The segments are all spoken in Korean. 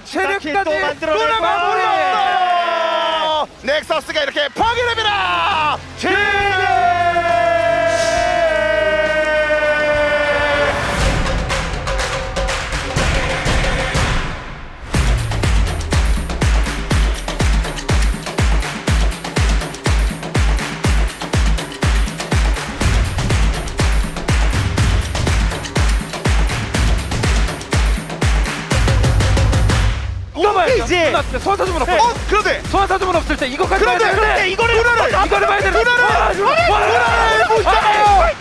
자, 체력까지 또 만들어낼 또 거야. 마무리였어. 넥서스가 이렇게 파괴됩니다. 이제- 끝났을 때 소환사 주문 없어. 어, 그런데 소환사 주문 없을 때 이거까지 봐야 그런데 되는데 그런데 이거를 이거를 이거를 봐야 되는데 문화를 와, 문화를 못 아, 잡아요.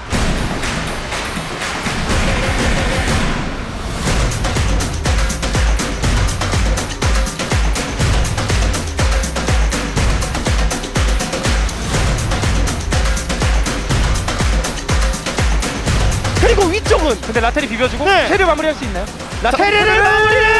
그리고 위쪽은 근데 라텔이 비벼주고 네. 체류 마무리할 수 있나요? 테레를 마무리를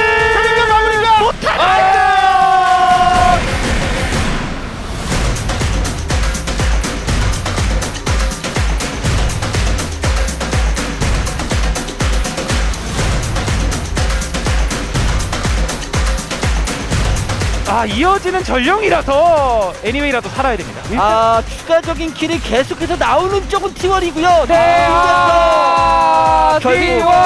아 이어지는 전령이라서 애니웨이라도 살아야 됩니다. 아 추가적인 킬이 계속해서 나오는 쪽은 T1이고요. 네, 아, 결국 T1!